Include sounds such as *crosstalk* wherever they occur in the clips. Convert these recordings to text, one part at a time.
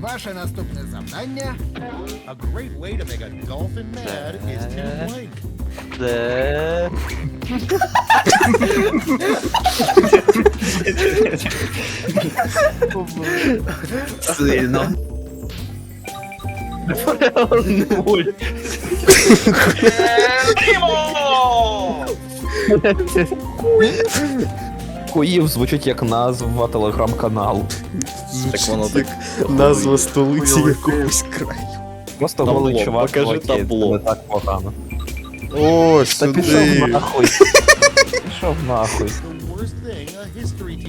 Ваше наступне завдання A great way to make a dolphin mad is to blank. Де? Сильно. Нуль. Куїв звучить як назва телеграм-каналу. Так воно так. Назва столиці якогось краю. Просто голий чувак. покажи табло. Не так погано. О, Та пішов сюди. нахуй. Пішов нахуй.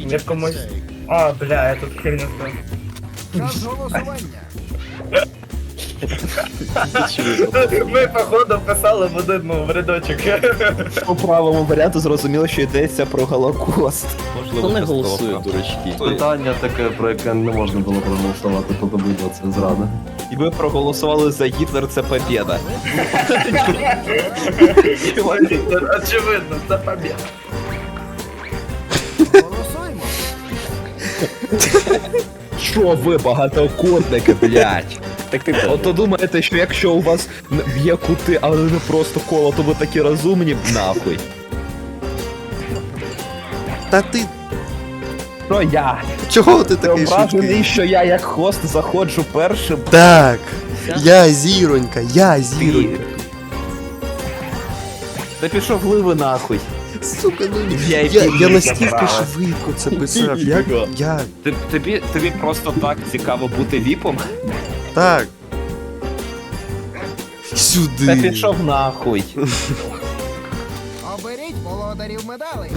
Я комусь- А, бля, я тут *laughs* знаю. час голосування. Ми, походу, писали в один ну, в рядочок. По правому варіанту зрозуміло, що йдеться про Голокост. Хто не голосує, дурачки? Питання таке, про яке не можна було проголосувати, то добило це зрада. І ви проголосували за Гітлер, це побєда. Очевидно, це побіда. Голосуємо. Що ви багатокутники, блядь? Так ти От то думаєте, що якщо у вас є кути, але не просто коло, то ви такі розумні, нахуй. Та ти Що я? чого ти Ти такий ображений, що я як хост заходжу першим. Так, я зіронька, я зіронька. Та пішов ливи нахуй. Сука, ну Я я, і я настільки забрала. швидко це писав. *laughs* Я, я Ти- Тобі, тобі просто так цікаво бути віпом? Так. Та Сюди. пішов нахуй. Оберіть володарів медалей.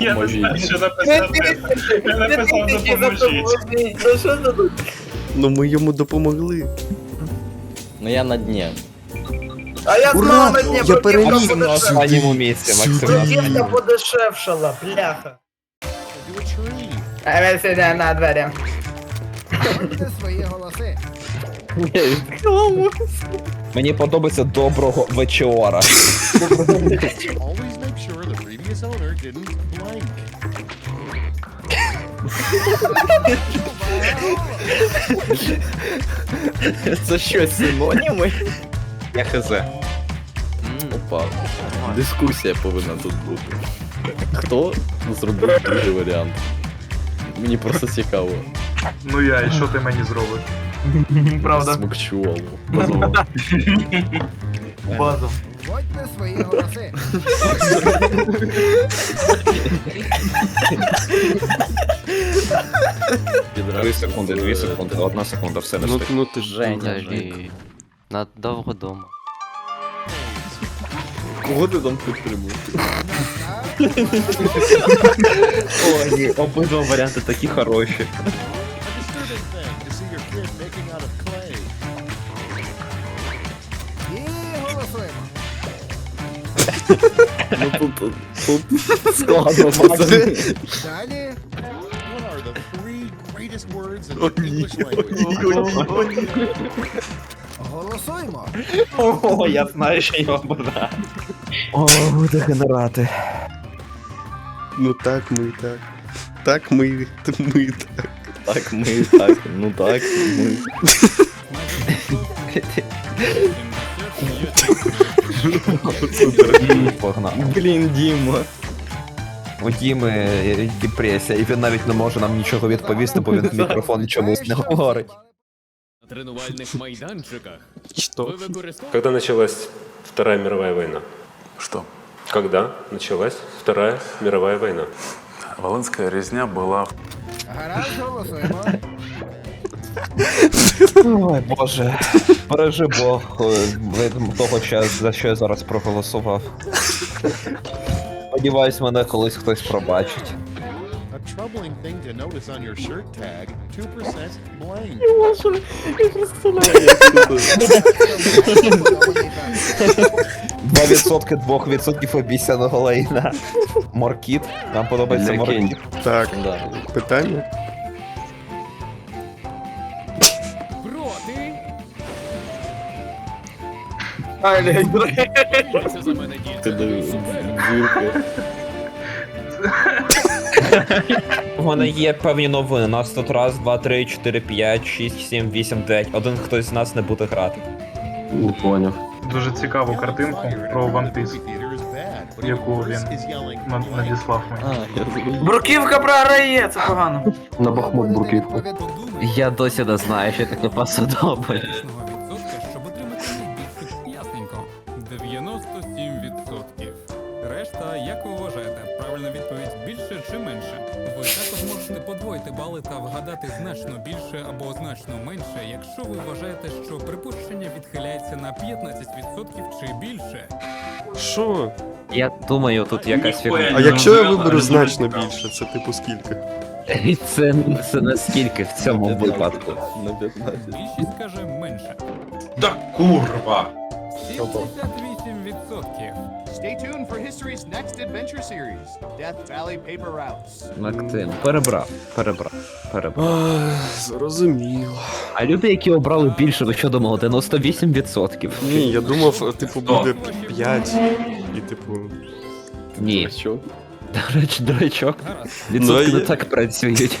Я не знаю, що написати. Я написав допоможіть. Ну що тут? Ну ми йому допомогли. Ну я на дні. А я Ура! знав на дні, Я переміг. На останньому місці, Максим. Київка подешевшала, бляха. А ви сидите на двері. Ставте свої голоси. Мені подобається доброго вечора. Always make sure the previous owner didn't blank. Це що, синоніми? Я хз. Опа. Дискусія повинна тут бути. Хто зробив другий варіант? Мені просто цікаво. Ну я, і що ти мені зробиш? *laughs* Правда. Смокчувало. *laughs* Базом. Вводьте свої голоси. Дві секунди, дві секунди, одна секунда, все не Ну, встиг. ну ти ж. Женя, Женя. Надовго дома. Кого ти там підтримуєш? О, ні, обидва варіанти такі хороші. Ну тут, тут, складно пацани. Далі What are the three greatest words in the English language? голосуємо. О, я знаю, що я обираю. О, дегенерати. Ну так ми так. Так ми, ми так. Так, ми, так, ну так, ми. *laughs* Погнав. Блін, Діма. У Діми е, депресія, і він навіть не може нам нічого відповісти, бо він *laughs* в мікрофон чомусь не говорить. На тренувальних майданчиках Що? ви використовуєте Когда началась Вторая мировая война? Что? Когда началась Вторая мировая война? Волынская резня была Гаразд, голосуємо. Ой, Боже. *laughs* Бережи Бог е, від того, що- за що я зараз проголосував. Сподіваюсь, мене колись хтось пробачить. A troubling thing to notice on your shirt tag, 2% blank. 2% 2% *laughs* обіцяного лайна. Моркіт. Нам подобається моркіт. Так, питання? Ай, блядь, Це за мене Ти. У є певні новини. Нас тут раз, два, три, чотири, п'ять, шість, сім, вісім, дев'ять. Один хтось з нас не буде грати. Не поняв. Дуже цікаву картинку про is яку він надіслав А, мені. я зрозумів. Бруківка програє, це погано. На Бахмут бурківку. Я досі не знаю, що таке посадобль. Можете подвоїти бали та вгадати значно більше або значно менше, якщо ви вважаєте, що припущення відхиляється на 15% чи більше. Що? Я думаю, тут якась фігня. А якщо я виберу значно більше, це типу скільки? І *laughs* це, це наскільки в цьому випадку. На 15. Більшість каже менше. Да курва! 78%. Stay tuned for history's next adventure series, Death Valley Paper Routes. Максим, перебрав, перебрав, перебрав. Зрозуміло. А люди, які обрали більше, ви що думали, 98%? Ні, я думав, типу, буде 5. І типу. Ні. Що? До речі, дурачок. Відсотки Ну, не я- так працюють. *laughs*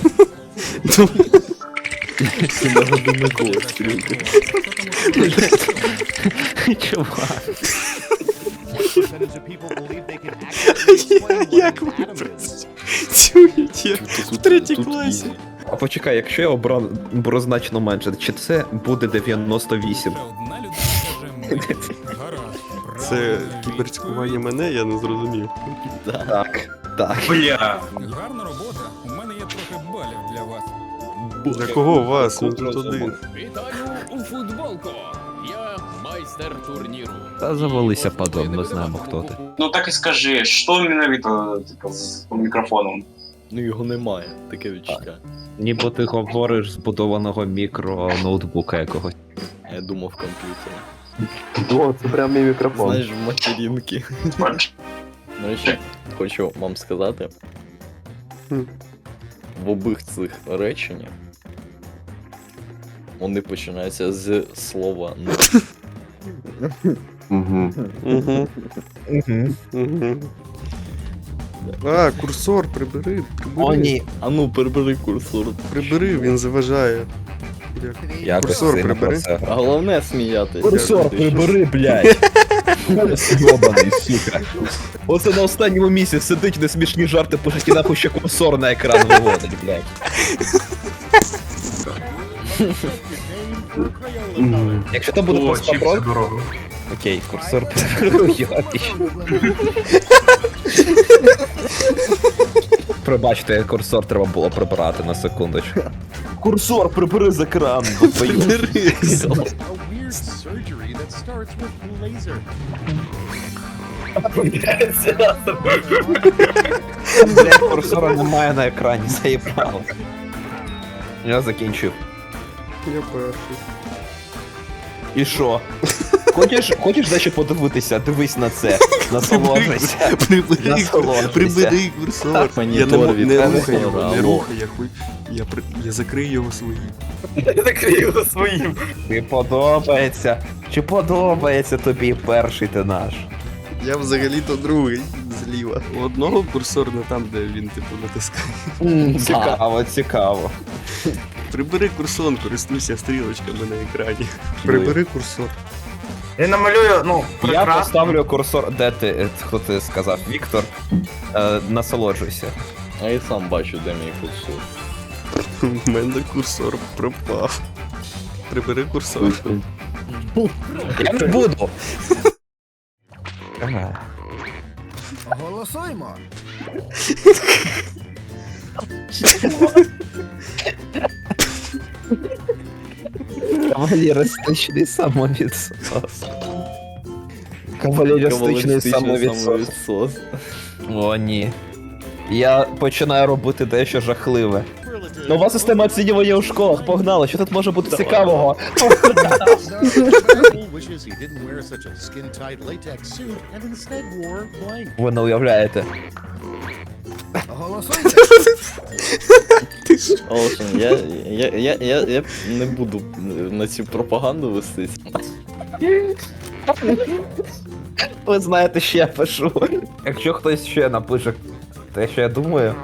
Ти на. Чувак. *laughs* Як an ви atom is? працюєте в третій класі? А почекай, якщо я обрав беру значно менше, чи це буде 98? Ще одна людина каже менше. Гаразд. Це кіберцькування мене, я не зрозумів. Так, так. Бля! Гарна робота. У мене є трохи балів для вас. Для кого вас? Він тут один. Вітаю у футболку. Майстер турніру. Та завалися падон, ми знаємо хто ти. Ну так і скажи, що іменно типу, з мікрофоном? Ну його немає, таке відчуття. Ніби ти говориш збудованого мікро ноутбука якогось. Я думав комп'ютер. О, це прям мій мікрофон. Знаєш, в материнки. До речі, хочу вам сказати. Хм. В обох цих реченнях вони починаються з слова «ну». Угу. Угу. Угу. А, курсор прибери, прибери. О, ні. А ну, перебери курсор. Прибери, він заважає. Якось Курсор прибери. А головне сміятися. Курсор, прибери, блядь. Йобаний, сука. Оце на останньому місці сидить, не смішні жарти пишуть і нахуй ще курсор на екран виводить, блядь. Якщо то буде О, просто чіпси про... дорого. Окей, курсор приберу, йобіч. Пробачте, курсор треба було прибирати на секундочку. Курсор, прибери з екрану, A weird surgery that starts with laser. Курсора немає на екрані, заїбало. Я закінчив. Я перший. І що? Хочеш, хочеш дещо подивитися? Дивись на це. Насолоджуйся. Прибери, Насолоджуйся. прибери курсор. Так, Я монітор не, мо- не тебе рухай його, не рухай, я хуй. Я, при... я закрию його своїм. Тобі подобається. Чи подобається тобі перший ти наш? Я взагалі-то другий зліва. У одного курсор не там, де він типу натискає. Цікаво, цікаво. Прибери курсор, користуйся стрілочками на екрані. Прибери курсор. Я намалюю, ну, Я прекрасно. поставлю курсор. Де ти? е, Хто ти сказав? Віктор. Е, насолоджуйся. А я сам бачу, де мій курсор. У мене курсор пропав. Прибери курсор. Я не буду. Ага. *laughs* Голосуймо. Кавалеристичний самовідсос. Кавалеристичний самовідсос. О, ні. Я починаю робити дещо жахливе. Нова система оцінювання у школах, погнали, що тут може бути цікавого? Ви не уявляєте. *laughs* Олшен, я, я, я, я, я не буду на цю пропаганду вестись. Ви знаєте, що я пишу. Якщо хтось ще напише те, що я думаю,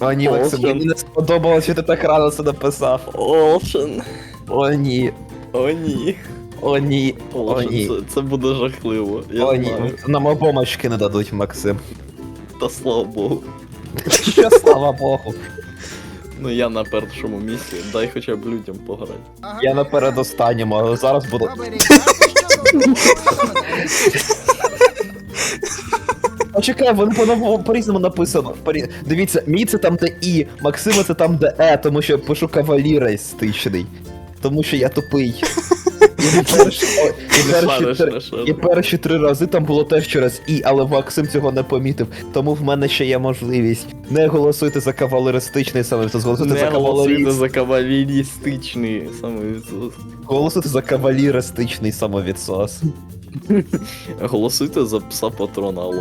О, ні, Максим, Олшен. мені не сподобалось, що ти так рано це написав. Олшен. О, ні. О, ні. О, ні. О, ні. це, це буде жахливо. Я О, ні. знаю. Нам обомочки не дадуть, Максим. Та слава Богу. Що, слава Богу. Ну я на першому місці, дай хоча б людям пограти. Я на передостанньому, але зараз буду. А чекай, воно по-новому по-різному написано. Порі- Дивіться, мій це там, де І, Максима це там, де Е, тому що я пишу каваліристичний. Тому що я тупий. І перші, три, і перші три рази там було теж через І, але Максим цього не помітив. Тому в мене ще є можливість. Не голосуйте за кавалеристичний саме, голосуйте Не за голосуйте кавалеріст. за кавалерістичний самовідсос. Голосуйте за каваліристичний самовідсос. Голосуйте за пса патрона, алло.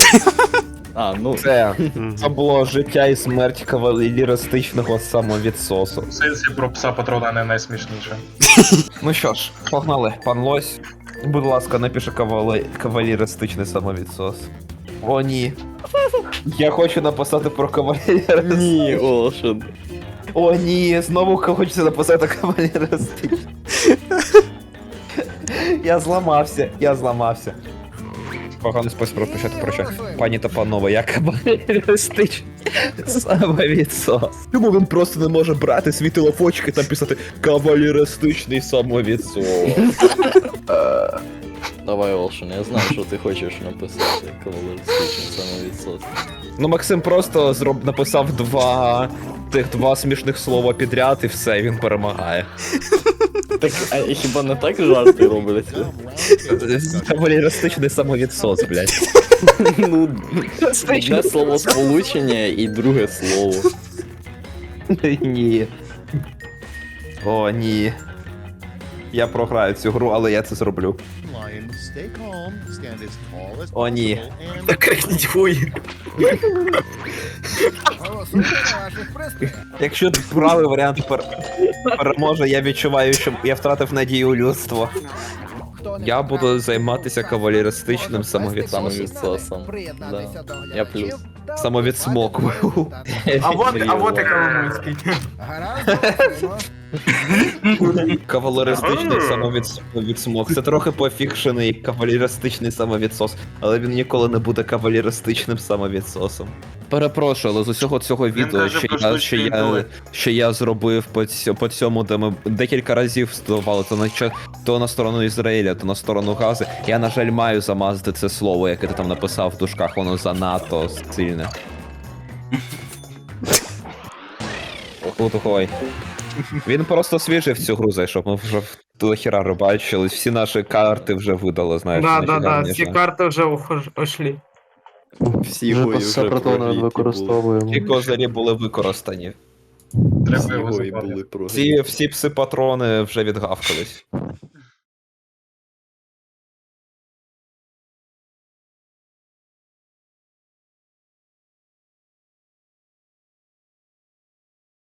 А, ну, Це, *laughs* це було життя і смерть кавалеристичного самовідсосу. В сенсі про пса патрона не найсмішніше. *laughs* Ну що ж, погнали, пан Лось. Будь ласка, напиши кавале... кавалеристичний самовідсос. О, ні. Я хочу написати про кавалеристичний. ні, Олшен. О, ні, знову хочеться написати кавалеристичний. *laughs* Я зламався, я зламався. Поганий спосіб розпочати прощати. Пані та панове, я кавалеристичний самовідсос. Чому він просто не може брати свій телефончик і там писати кавалеристичний самовідсос? *laughs* Давай, Олшен, я знаю, що ти хочеш написати кавалеристичний самовідсос. Ну, Максим просто зроб... написав два тих два смішних слова підряд і все, він перемагає. Так, а хіба не так жарти робляться? Кавалеристичний самовідсос, блядь. Ну, одне слово сполучення і друге слово. Ні. О, ні. Я програю цю гру, але я це зроблю. О, ні. possible, and *laughs* Крикніть хуй. Якщо правий варіант пер... переможе, я відчуваю, що я втратив надію у людство. Я буду займатися кавалеристичним самовідсосом. Да. Я плюс. та Самовідсмокую. А вот, а вот і. Коломойський. Гаразд, Кавалеристичний самовідсмок. Це трохи пофікшений кавалеристичний самовідсос, але він ніколи не буде кавалеристичним самовідсосом. Перепрошую, але з усього цього відео, каже що про я, що, я, що я зробив по, ць- по цьому, де ми декілька разів здавали, то на, чо- то на сторону Ізраїля, то на сторону Гази. Я, на жаль, маю замазати це слово, яке ти там написав в дужках, воно занадто сильне. *laughs* Охуй. Він просто свіжий в цю гру зайшов, ми вже до хіра рибачились, всі наші карти вже видали, знаєш. Да, так, да, да, всі карти вже ушли. Всі вже прогріті Всі козирі були використані. Треба Всі його були. Всі, всі пси-патрони вже відгавкались.